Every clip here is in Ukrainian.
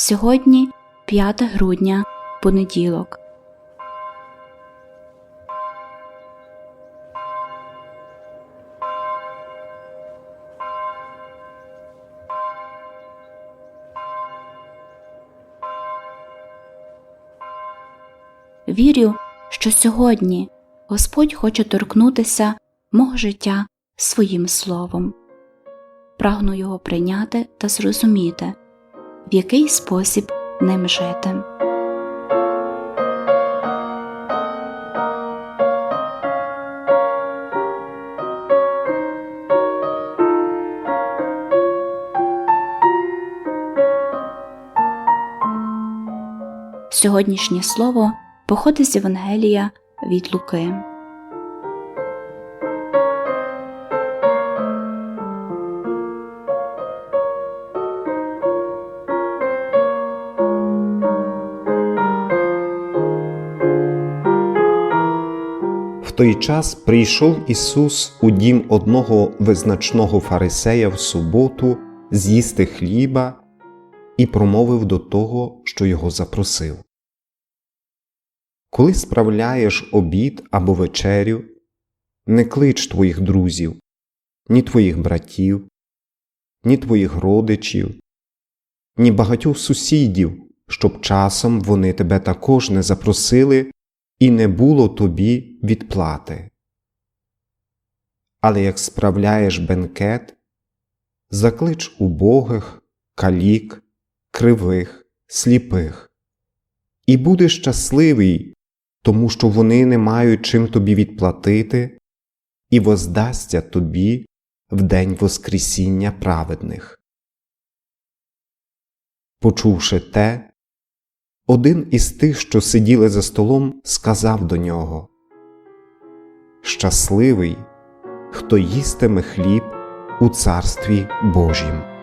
Сьогодні 5 грудня, понеділок. Вірю, що сьогодні Господь хоче торкнутися мого життя своїм словом. Прагну його прийняти та зрозуміти, в який спосіб ним жити. Сьогоднішнє слово походить з Євангелія від Луки. Той час прийшов Ісус у дім одного визначного фарисея в суботу з'їсти хліба і промовив до того, що його запросив. Коли справляєш обід або вечерю, не клич твоїх друзів, ні твоїх братів, ні твоїх родичів, ні багатьох сусідів, щоб часом вони тебе також не запросили і не було тобі відплати. Але як справляєш бенкет, заклич убогих, калік, кривих, сліпих, і будеш щасливий, тому що вони не мають чим тобі відплатити, і воздасться тобі в день Воскресіння праведних. Почувши те, один із тих, що сиділи за столом, сказав до нього Щасливий, хто їстиме хліб у Царстві Божім.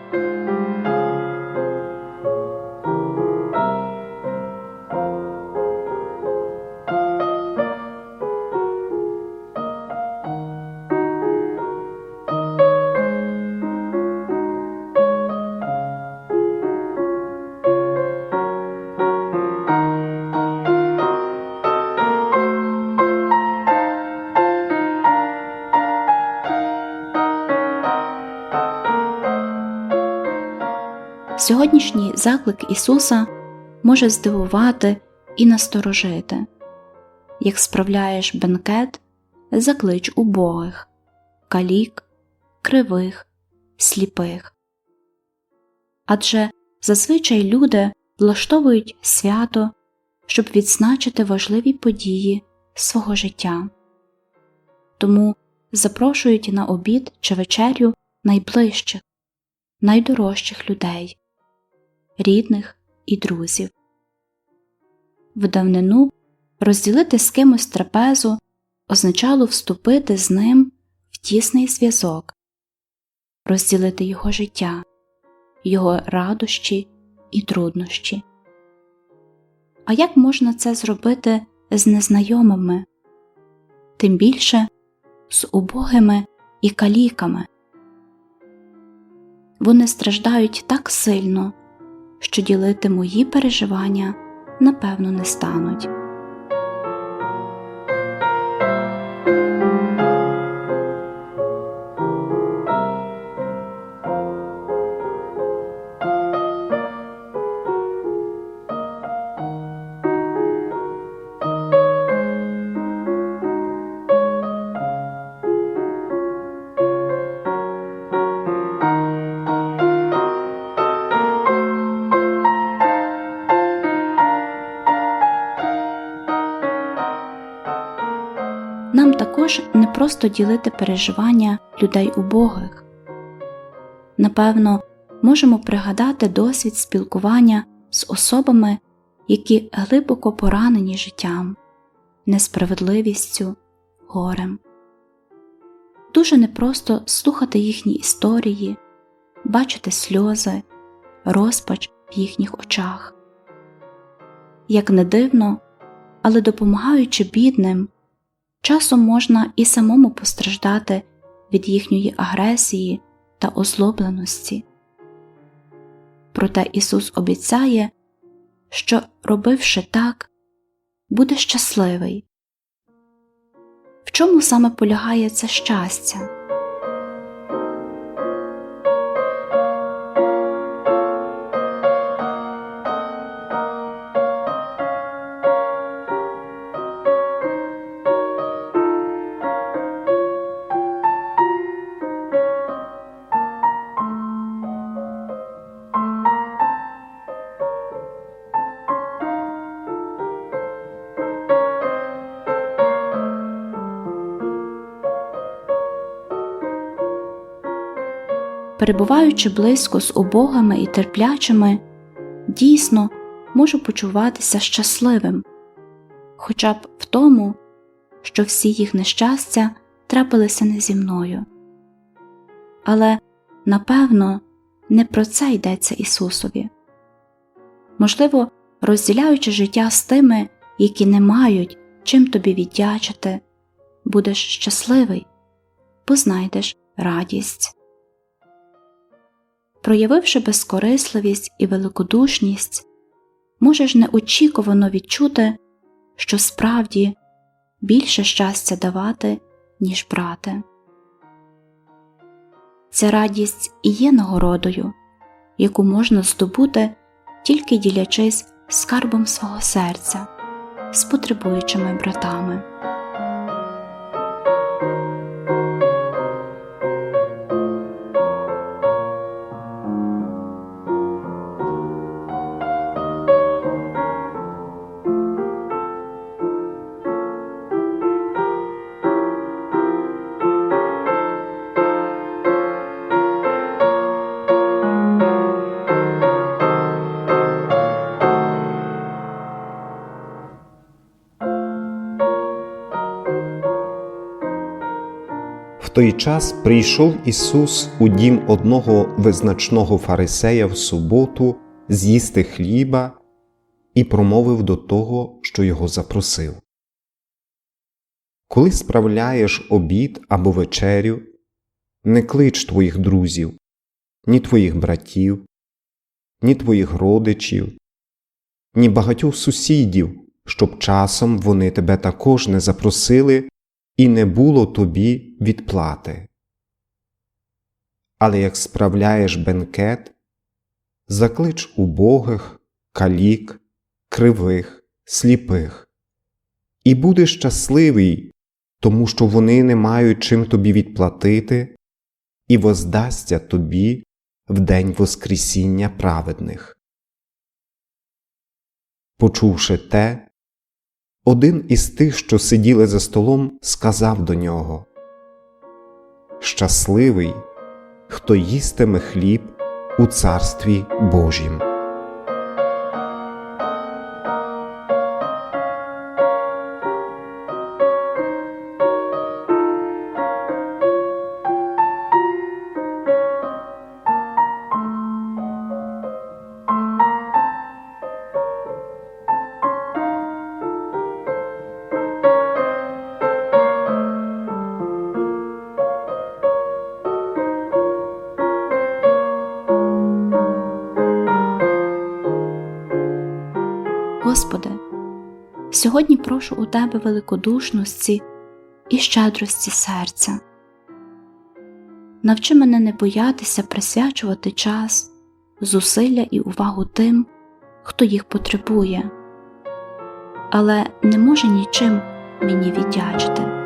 Сьогоднішній заклик Ісуса може здивувати і насторожити. Як справляєш бенкет, заклич убогих, калік, кривих, сліпих. Адже зазвичай люди влаштовують свято, щоб відзначити важливі події свого життя. Тому запрошують на обід чи вечерю найближчих, найдорожчих людей рідних і друзів. В давнину розділити з кимось трапезу означало вступити з ним в тісний зв'язок, розділити його життя, його радощі і труднощі. А як можна це зробити з незнайомими, тим більше з убогими і каліками? Вони страждають так сильно що ділити мої переживання напевно не стануть. Просто ділити переживання людей убогих. Напевно, можемо пригадати досвід спілкування з особами, які глибоко поранені життям, несправедливістю, горем. Дуже непросто слухати їхні історії, бачити сльози, розпач в їхніх очах. Як не дивно, але допомагаючи бідним, часом можна і самому постраждати від їхньої агресії та озлобленості. Проте Ісус обіцяє, що, робивши так, буде щасливий. В чому саме полягає це щастя? Перебуваючи близько з убогими і терплячими, дійсно можу почуватися щасливим, хоча б в тому, що всі їх нещастя трапилися не зі мною. Але, напевно, не про це йдеться Ісусові. Можливо, розділяючи життя з тими, які не мають чим тобі віддячити, будеш щасливий, бо знайдеш радість. Проявивши безкорисливість і великодушність, можеш неочікувано відчути, що справді більше щастя давати, ніж брати. Ця радість і є нагородою, яку можна здобути, тільки ділячись скарбом свого серця з потребуючими братами. Той час прийшов Ісус у дім одного визначного фарисея в суботу з'їсти хліба і промовив до того, що його запросив. Коли справляєш обід або вечерю, не клич твоїх друзів, ні твоїх братів, ні твоїх родичів, ні багатьох сусідів, щоб часом вони тебе також не запросили і не було тобі відплати. Але як справляєш бенкет, заклич убогих, калік, кривих, сліпих, і будеш щасливий, тому що вони не мають чим тобі відплатити, і воздасться тобі в день Воскресіння праведних. Почувши те, один із тих, що сиділи за столом, сказав до нього Щасливий, хто їстиме хліб у царстві Божім. Сьогодні прошу у Тебе великодушності і щедрості серця. Навчи мене не боятися присвячувати час, зусилля і увагу тим, хто їх потребує, але не може нічим мені віддячити.